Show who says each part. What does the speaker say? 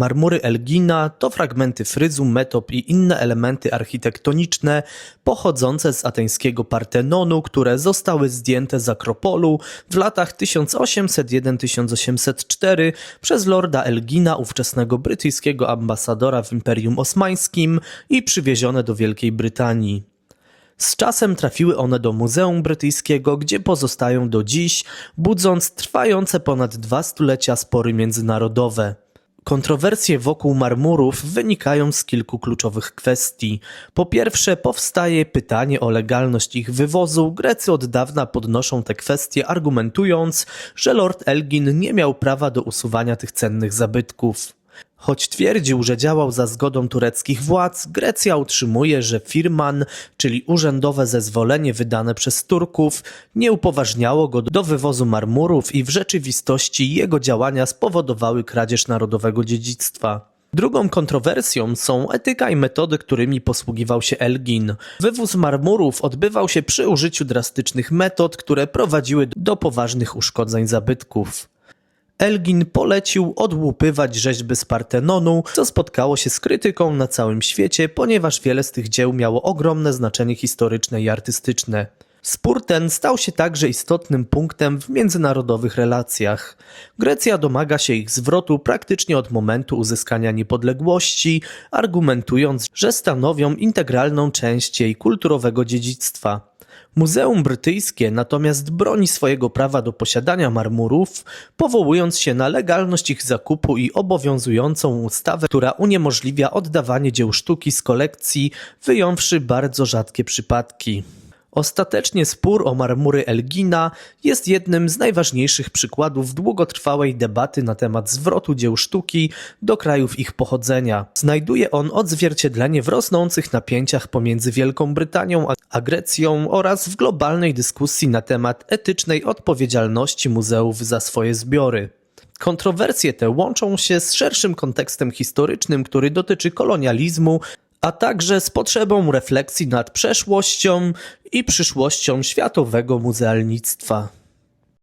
Speaker 1: Marmury Elgina to fragmenty fryzu, metop i inne elementy architektoniczne pochodzące z ateńskiego Partenonu, które zostały zdjęte z Akropolu w latach 1801-1804 przez lorda Elgina, ówczesnego brytyjskiego ambasadora w Imperium Osmańskim i przywiezione do Wielkiej Brytanii. Z czasem trafiły one do Muzeum Brytyjskiego, gdzie pozostają do dziś, budząc trwające ponad dwa stulecia spory międzynarodowe. Kontrowersje wokół marmurów wynikają z kilku kluczowych kwestii. Po pierwsze, powstaje pytanie o legalność ich wywozu. Grecy od dawna podnoszą te kwestie, argumentując, że Lord Elgin nie miał prawa do usuwania tych cennych zabytków. Choć twierdził, że działał za zgodą tureckich władz, Grecja utrzymuje, że firman, czyli urzędowe zezwolenie wydane przez Turków, nie upoważniało go do wywozu marmurów i w rzeczywistości jego działania spowodowały kradzież narodowego dziedzictwa. Drugą kontrowersją są etyka i metody, którymi posługiwał się Elgin. Wywóz marmurów odbywał się przy użyciu drastycznych metod, które prowadziły do poważnych uszkodzeń zabytków. Elgin polecił odłupywać rzeźby z Partenonu, co spotkało się z krytyką na całym świecie, ponieważ wiele z tych dzieł miało ogromne znaczenie historyczne i artystyczne. Spór ten stał się także istotnym punktem w międzynarodowych relacjach. Grecja domaga się ich zwrotu praktycznie od momentu uzyskania niepodległości, argumentując, że stanowią integralną część jej kulturowego dziedzictwa. Muzeum Brytyjskie natomiast broni swojego prawa do posiadania marmurów, powołując się na legalność ich zakupu i obowiązującą ustawę, która uniemożliwia oddawanie dzieł sztuki z kolekcji, wyjąwszy bardzo rzadkie przypadki. Ostatecznie spór o marmury Elgina jest jednym z najważniejszych przykładów długotrwałej debaty na temat zwrotu dzieł sztuki do krajów ich pochodzenia. Znajduje on odzwierciedlenie w rosnących napięciach pomiędzy Wielką Brytanią a Grecją oraz w globalnej dyskusji na temat etycznej odpowiedzialności muzeów za swoje zbiory. Kontrowersje te łączą się z szerszym kontekstem historycznym, który dotyczy kolonializmu, a także z potrzebą refleksji nad przeszłością i przyszłością światowego muzealnictwa.